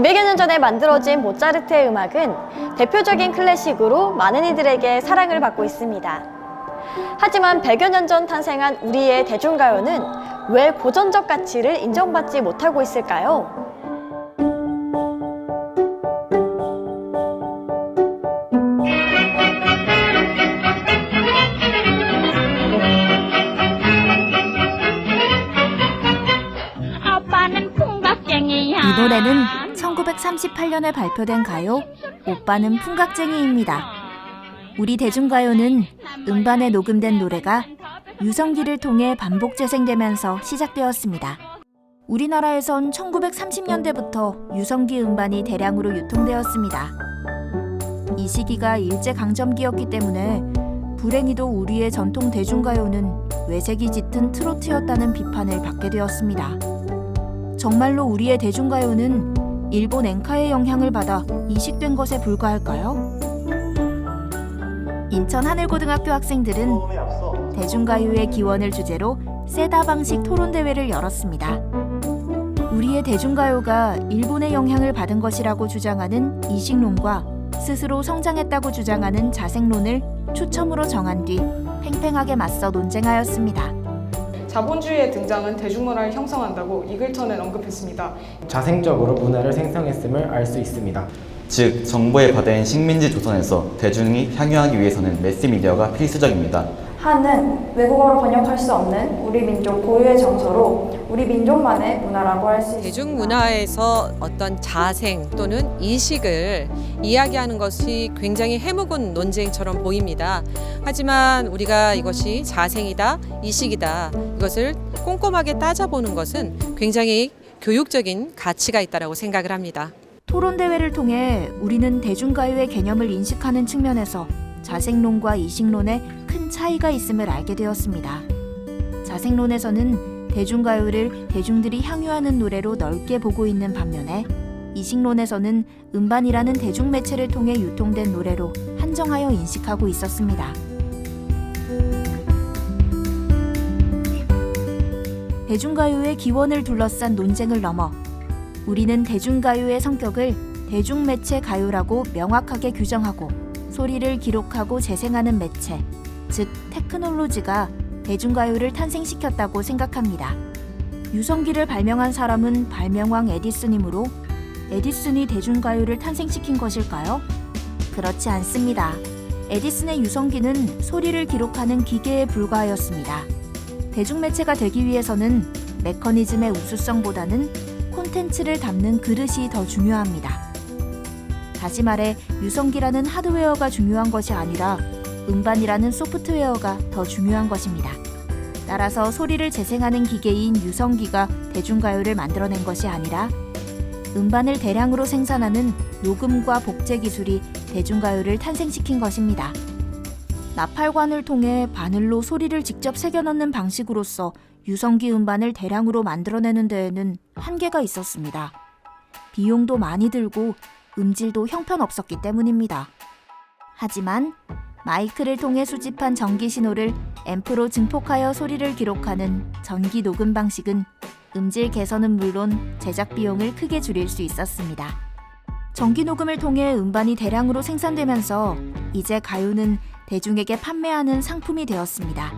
200여 년 전에 만들어진 모차르트의 음악은 대표적인 클래식으로 많은 이들에게 사랑을 받고 있습니다. 하지만 100여 년 전 탄생한 우리의 대중가요는 왜 고전적 가치를 인정받지 못하고 있을까요? 노래는 1938년에 발표된 가요 오빠는 풍각쟁이입니다. 우리 대중가요는 음반에 녹음된 노래가 유성기를 통해 반복 재생되면서 시작되었습니다. 우리나라에선 1930년대부터 유성기 음반이 대량으로 유통되었습니다. 이 시기가 일제강점기였기 때문에 불행히도 우리의 전통 대중가요는 외색이 짙은 트로트였다는 비판을 받게 되었습니다. 정말로 우리의 대중가요는 일본 엔카의 영향을 받아 이식된 것에 불과할까요? 인천 하늘고등학교 학생들은 대중가요의 기원을 주제로 세다 방식 토론 대회를 열었습니다. 우리의 대중가요가 일본의 영향을 받은 것이라고 주장하는 이식론과 스스로 성장했다고 주장하는 자생론을 추첨으로 정한 뒤 팽팽하게 맞서 논쟁하였습니다. 자본주의의 등장은 대중문화를 형성한다고 이글턴은 언급했습니다. 자생적으로 문화를 생성했음을 알 수 있습니다. 즉 정보에 과다인 식민지 조선에서 대중이 향유하기 위해서는 매스미디어가 필수적입니다. 한은 외국어로 번역할 수 없는 우리 민족 고유의 정서로 우리 민족만의 문화라고 할 수 있습니다. 대중문화에서 어떤 자생 또는 이식을 이야기하는 것이 굉장히 해묵은 논쟁처럼 보입니다. 하지만 우리가 이것이 자생이다, 이식이다 이것을 꼼꼼하게 따져보는 것은 굉장히 교육적인 가치가 있다고 생각을 합니다. 토론 대회를 통해 우리는 대중가요의 개념을 인식하는 측면에서 자생론과 이식론에 큰 차이가 있음을 알게 되었습니다. 자생론에서는 대중가요를 대중들이 향유하는 노래로 넓게 보고 있는 반면에 이식론에서는 음반이라는 대중매체를 통해 유통된 노래로 한정하여 인식하고 있었습니다. 대중가요의 기원을 둘러싼 논쟁을 넘어 우리는 대중가요의 성격을 대중매체 가요라고 명확하게 규정하고 소리를 기록하고 재생하는 매체, 즉 테크놀로지가 대중가요를 탄생시켰다고 생각합니다. 유성기를 발명한 사람은 발명왕 에디슨이므로 에디슨이 대중가요를 탄생시킨 것일까요? 그렇지 않습니다. 에디슨의 유성기는 소리를 기록하는 기계에 불과하였습니다. 대중매체가 되기 위해서는 메커니즘의 우수성보다는 콘텐츠를 담는 그릇이 더 중요합니다. 다시 말해 유성기라는 하드웨어가 중요한 것이 아니라 음반이라는 소프트웨어가 더 중요한 것입니다. 따라서 소리를 재생하는 기계인 유성기가 대중가요를 만들어낸 것이 아니라 음반을 대량으로 생산하는 녹음과 복제 기술이 대중가요를 탄생시킨 것입니다. 나팔관을 통해 바늘로 소리를 직접 새겨 넣는 방식으로서 유성기 음반을 대량으로 만들어내는 데에는 한계가 있었습니다. 비용도 많이 들고 음질도 형편없었기 때문입니다. 하지만 마이크를 통해 수집한 전기 신호를 앰프로 증폭하여 소리를 기록하는 전기 녹음 방식은 음질 개선은 물론 제작 비용을 크게 줄일 수 있었습니다. 전기 녹음을 통해 음반이 대량으로 생산되면서 이제 가요는 대중에게 판매하는 상품이 되었습니다.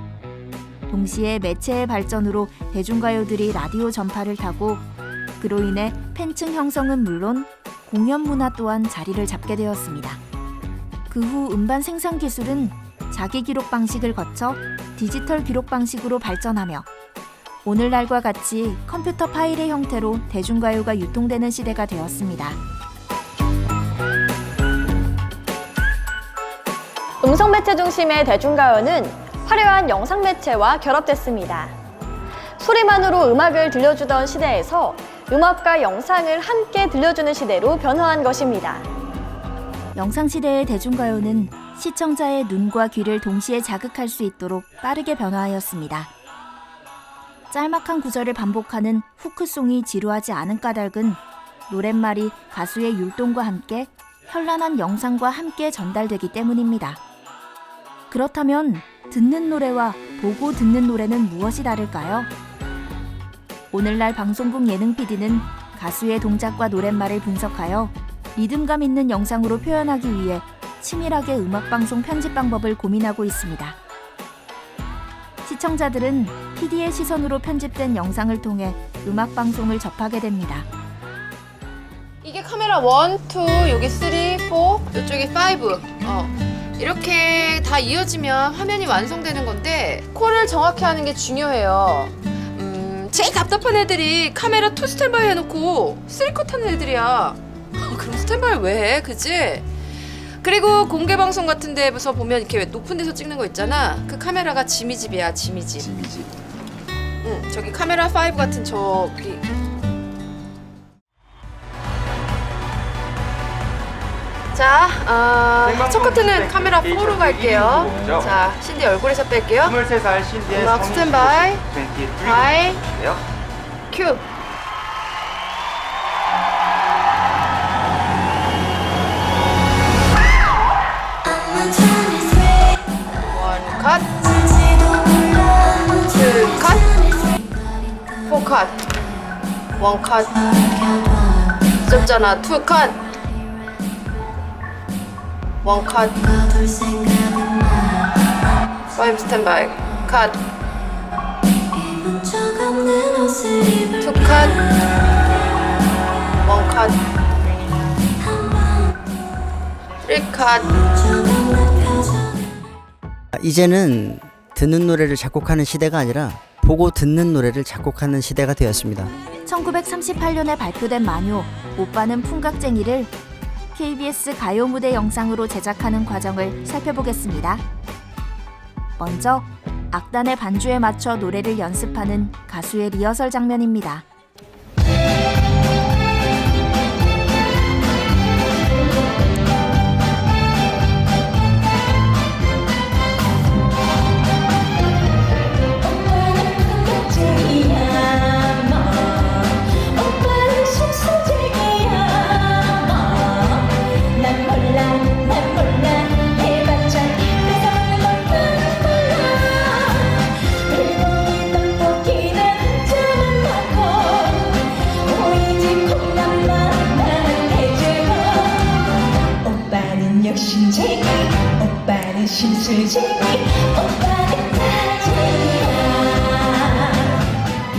동시에 매체의 발전으로 대중가요들이 라디오 전파를 타고 그로 인해 팬층 형성은 물론 공연 문화 또한 자리를 잡게 되었습니다. 그 후 음반 생산 기술은 자기 기록 방식을 거쳐 디지털 기록 방식으로 발전하며 오늘날과 같이 컴퓨터 파일의 형태로 대중가요가 유통되는 시대가 되었습니다. 음성 매체 중심의 대중가요는 화려한 영상 매체와 결합됐습니다. 소리만으로 음악을 들려주던 시대에서 음악과 영상을 함께 들려주는 시대로 변화한 것입니다. 영상 시대의 대중가요는 시청자의 눈과 귀를 동시에 자극할 수 있도록 빠르게 변화하였습니다. 짤막한 구절을 반복하는 후크송이 지루하지 않은 까닭은 노랫말이 가수의 율동과 함께 현란한 영상과 함께 전달되기 때문입니다. 그렇다면 듣는 노래와 보고 듣는 노래는 무엇이 다를까요? 오늘날 방송국 예능 PD는 가수의 동작과 노랫말을 분석하여 리듬감 있는 영상으로 표현하기 위해 치밀하게 음악방송 편집 방법을 고민하고 있습니다. 시청자들은 PD의 시선으로 편집된 영상을 통해 음악방송을 접하게 됩니다. 이게 카메라 1, 2, 여기 3, 4, 이쪽이 5. 어. 이렇게 다 이어지면 화면이 완성되는 건데 콜을 정확히 하는 게 중요해요. 음, 제일 답답한 애들이 카메라 2 스탠바이 해놓고 3컷 하는 애들이야. 어, 그럼 스탠바이 왜 해? 그지? 그리고 공개 방송 같은 데서 보면 이렇게 왜 높은 데서 찍는 거 있잖아. 그 카메라가 지미집이야, 지미집. 지미집. 응, 저기 카메라 5 같은 저기 자, 어, 첫 커트는 카메라 4로 갈게요. 자, 신디 얼굴에서 뺄게요. 23살 신디의 음악 스탠바이, 23 바이. 큐. 원 컷, 투 컷, 포 컷, 원 컷. 썼잖아, 투 컷. 원 컷, 파이브 스탠바이, 컷. 투 컷, 원 컷, 쓰리 컷. 이제는 듣는 노래를 작곡하는 시대가 아니라 보고 듣는 노래를 작곡하는 시대가 되었습니다. 1938년에 발표된 만요 오빠는 풍각쟁이를 KBS 가요 무대 영상으로 제작하는 과정을 살펴보겠습니다. 먼저 악단의 반주에 맞춰 노래를 연습하는 가수의 리허설 장면입니다.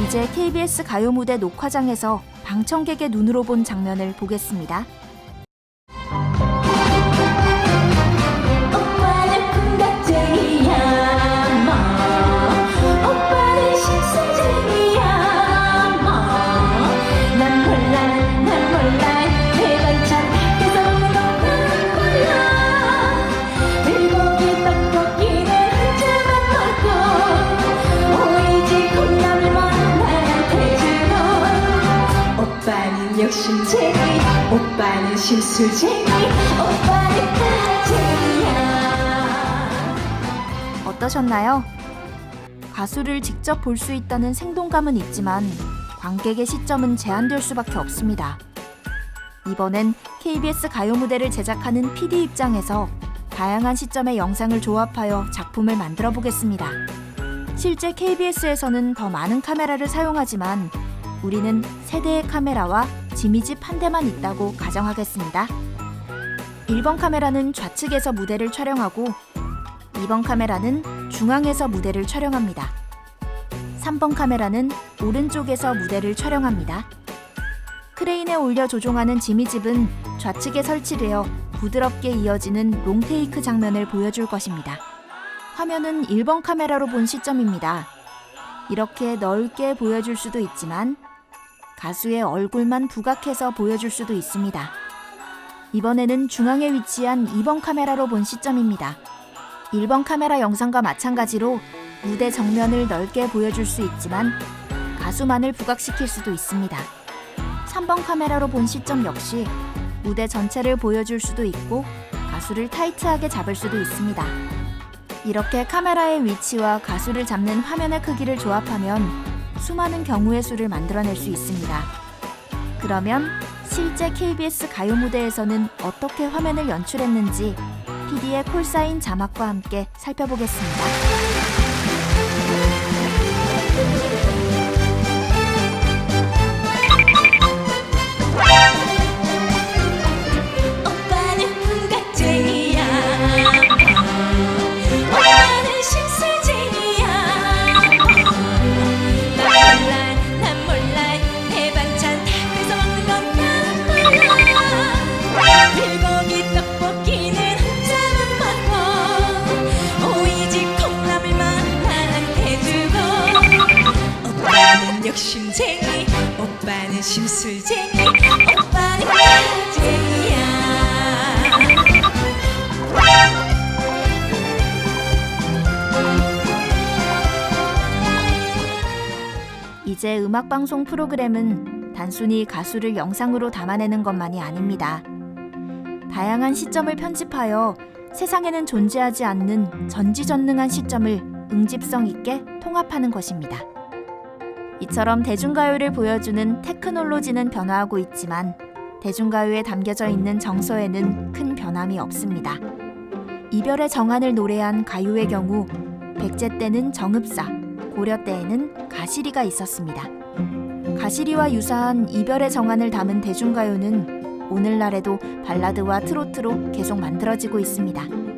이제 KBS 가요 무대 녹화장에서 방청객의 눈으로 본 장면을 보겠습니다. 오빠는 심술쟁이 오빠는 다쟁이야 어떠셨나요? 가수를 직접 볼 수 있다는 생동감은 있지만 관객의 시점은 제한될 수밖에 없습니다. 이번엔 KBS 가요 무대를 제작하는 PD 입장에서 다양한 시점의 영상을 조합하여 작품을 만들어 보겠습니다. 실제 KBS에서는 더 많은 카메라를 사용하지만 우리는 세 대의 카메라와 지미집 한 대만 있다고 가정하겠습니다. 1번 카메라는 좌측에서 무대를 촬영하고 2번 카메라는 중앙에서 무대를 촬영합니다. 3번 카메라는 오른쪽에서 무대를 촬영합니다. 크레인에 올려 조종하는 지미집은 좌측에 설치되어 부드럽게 이어지는 롱테이크 장면을 보여줄 것입니다. 화면은 1번 카메라로 본 시점입니다. 이렇게 넓게 보여줄 수도 있지만 가수의 얼굴만 부각해서 보여줄 수도 있습니다. 이번에는 중앙에 위치한 2번 카메라로 본 시점입니다. 1번 카메라 영상과 마찬가지로 무대 정면을 넓게 보여줄 수 있지만 가수만을 부각시킬 수도 있습니다. 3번 카메라로 본 시점 역시 무대 전체를 보여줄 수도 있고 가수를 타이트하게 잡을 수도 있습니다. 이렇게 카메라의 위치와 가수를 잡는 화면의 크기를 조합하면 수많은 경우의 수를 만들어낼 수 있습니다. 그러면 실제 KBS 가요 무대에서는 어떻게 화면을 연출했는지 PD의 콜사인 자막과 함께 살펴보겠습니다. 욕심쟁이 오빠는 심술쟁이 오빠는 야쟁이야 이제 음악 방송 프로그램은 단순히 가수를 영상으로 담아내는 것만이 아닙니다. 다양한 시점을 편집하여 세상에는 존재하지 않는 전지전능한 시점을 응집성 있게 통합하는 것입니다. 이처럼 대중가요를 보여주는 테크놀로지는 변화하고 있지만 대중가요에 담겨져 있는 정서에는 큰 변함이 없습니다. 이별의 정한을 노래한 가요의 경우 백제 때는 정읍사, 고려 때에는 가시리가 있었습니다. 가시리와 유사한 이별의 정한을 담은 대중가요는 오늘날에도 발라드와 트로트로 계속 만들어지고 있습니다.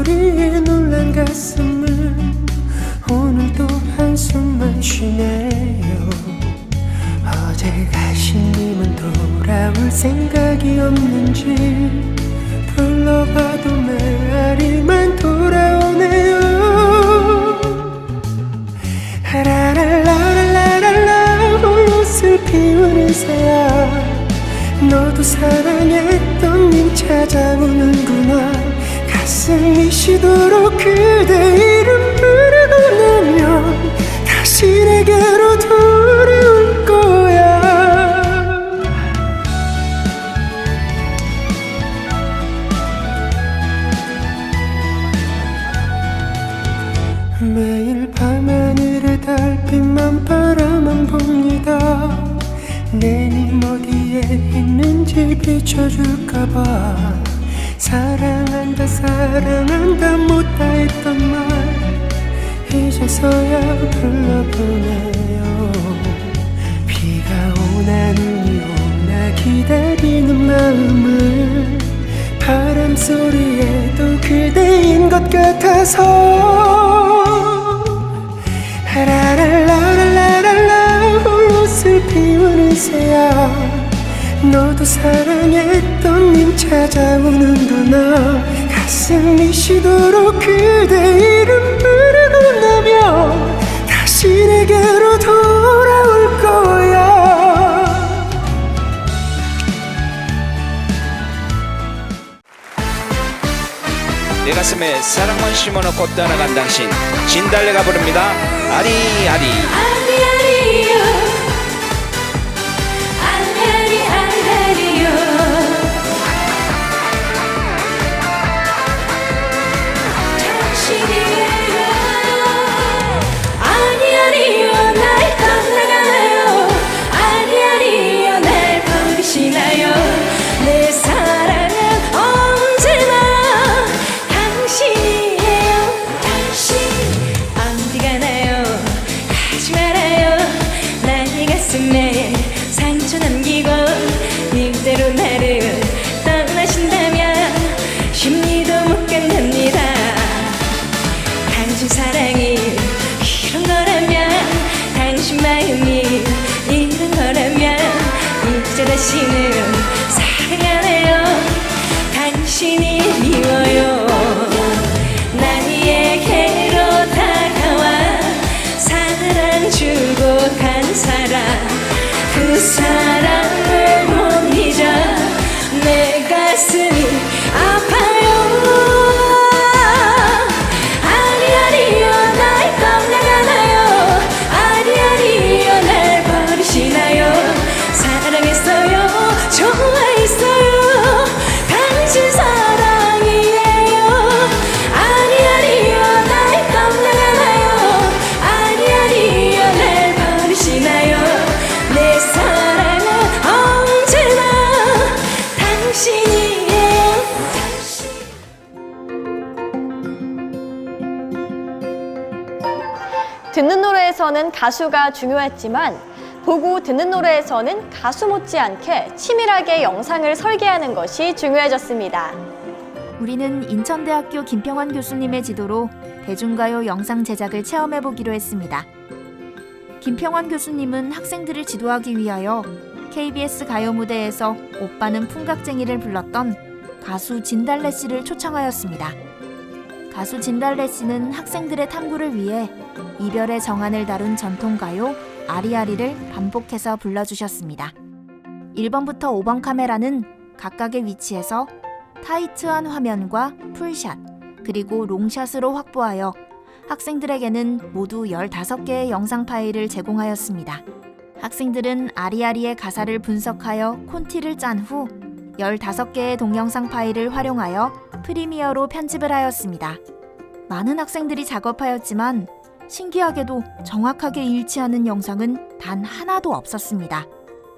소리에 놀란 가슴을 오늘도 한숨만 쉬네요. 어제 가신 님은 돌아올 생각이 없는지 불러봐도 메아리만 돌아오네요. 라랄라랄라랄라 홀로 슬피우는 새야. 너도 사랑했던 님 찾아오는구나 가슴이 시도록 그대 이름 부르고 나면 다시 내게로 돌아올 거야. 매일 밤하늘의 달빛만 바라만 봅니다. 내님 어디에 있는지 비춰줄까봐 사랑한다 사랑한다 못다 했던 말 이제서야 불러보네요. 비가 오나 눈이 오나 기다리는 마음을 바람 소리에도 그대인 것 같아서 라랄라랄라랄라 홀로 슬피우는 새야. 너도 사랑했던 님 찾아오는구나 가슴이 시도록 그대 이름 부르고 나면 다시 내게로 돌아올 거야. 내 가슴에 사랑만 심어놓고 떠나간 당신 진달래가 부릅니다. 아리아리. 아리아리 나의 듣는 노래에서는 가수가 중요했지만 보고 듣는 노래에서는 가수 못지않게 치밀하게 영상을 설계하는 것이 중요해졌습니다. 우리는 인천대학교 김평환 교수님의 지도로 대중가요 영상 제작을 체험해 보기로 했습니다. 김평환 교수님은 학생들을 지도하기 위하여 KBS 가요 무대에서 오빠는 풍각쟁이를 불렀던 가수 진달래 씨를 초청하였습니다. 가수 진달래 씨는 학생들의 탐구를 위해 이별의 정안을 다룬 전통가요 아리아리를 반복해서 불러주셨습니다. 1번부터 5번 카메라는 각각의 위치에서 타이트한 화면과 풀샷, 그리고 롱샷으로 확보하여 학생들에게는 모두 15개의 영상 파일을 제공하였습니다. 학생들은 아리아리의 가사를 분석하여 콘티를 짠 후 15개의 동영상 파일을 활용하여 프리미어로 편집을 하였습니다. 많은 학생들이 작업하였지만 신기하게도 정확하게 일치하는 영상은 단 하나도 없었습니다.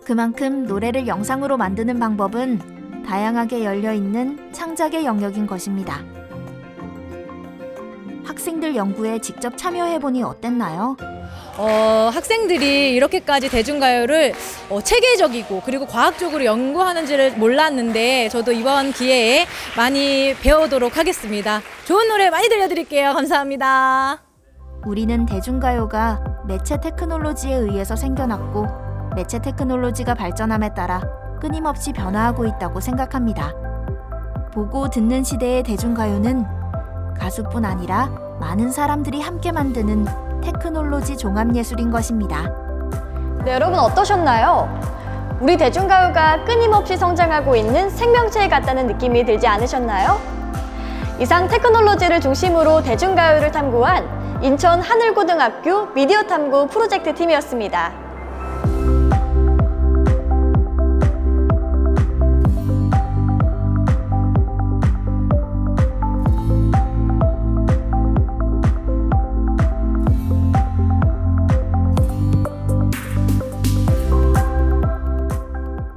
그만큼 노래를 영상으로 만드는 방법은 다양하게 열려 있는 창작의 영역인 것입니다. 학생들 연구에 직접 참여해 보니 어땠나요? 어, 학생들이 이렇게까지 대중가요를 어, 체계적이고 그리고 과학적으로 연구하는지를 몰랐는데 저도 이번 기회에 많이 배우도록 하겠습니다. 좋은 노래 많이 들려드릴게요. 감사합니다. 우리는 대중가요가 매체 테크놀로지에 의해서 생겨났고 매체 테크놀로지가 발전함에 따라 끊임없이 변화하고 있다고 생각합니다. 보고 듣는 시대의 대중가요는 가수뿐 아니라 많은 사람들이 함께 만드는 테크놀로지 종합예술인 것입니다. 네, 여러분 어떠셨나요? 우리 대중가요가 끊임없이 성장하고 있는 생명체 같다는 느낌이 들지 않으셨나요? 이상 테크놀로지를 중심으로 대중가요를 탐구한 인천 하늘고등학교 미디어 탐구 프로젝트 팀이었습니다.